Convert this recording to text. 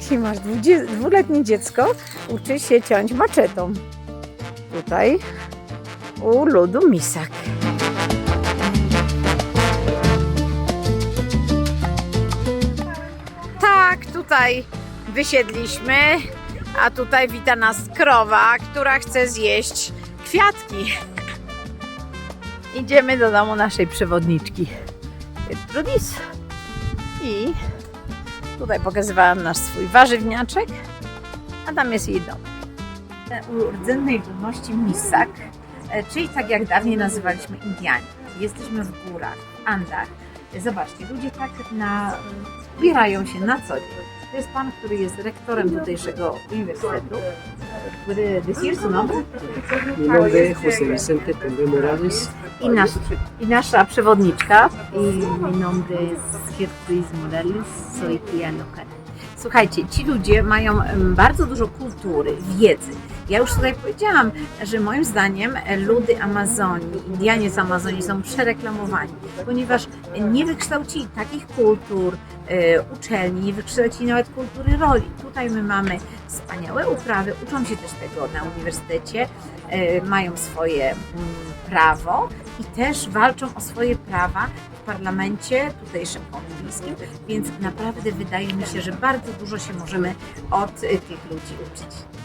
jeśli masz dwuletnie dziecko, uczy się ciąć maczetą. Tutaj u ludu misak. Tak, tutaj wysiedliśmy, a tutaj wita nas krowa, która chce zjeść kwiatki. Idziemy do domu naszej przewodniczki Trudis i tutaj pokazywałam nasz swój warzywniaczek, a tam jest jej dom. U rdzennej ludności Misak, e, czyli tak jak dawniej nazywaliśmy Indianie. Jesteśmy w górach, w Andach. Zobaczcie, ludzie tak na, ubierają się na co dzień. To jest pan, który jest rektorem tutejszego uniwersytetu. Który decir su nombre? Mi nombre es José Vicente Tendré Morales. I, nasz, I nasza przewodniczka. I mi nombre es Gertrudis Morales, soy tía local. Słuchajcie, ci ludzie mają bardzo dużo kultury, wiedzy. Ja już tutaj powiedziałam, że moim zdaniem ludy Amazonii, Indianie z Amazonii są przereklamowani, ponieważ nie wykształcili takich kultur, e, uczelni, nie wykształcili nawet kultury roli. Tutaj my mamy wspaniałe uprawy, uczą się też tego na uniwersytecie, e, mają swoje mm, prawo i też walczą o swoje prawa w parlamencie tutejszym kolumbijskim, więc naprawdę wydaje mi się, że bardzo dużo się możemy od e, tych ludzi uczyć.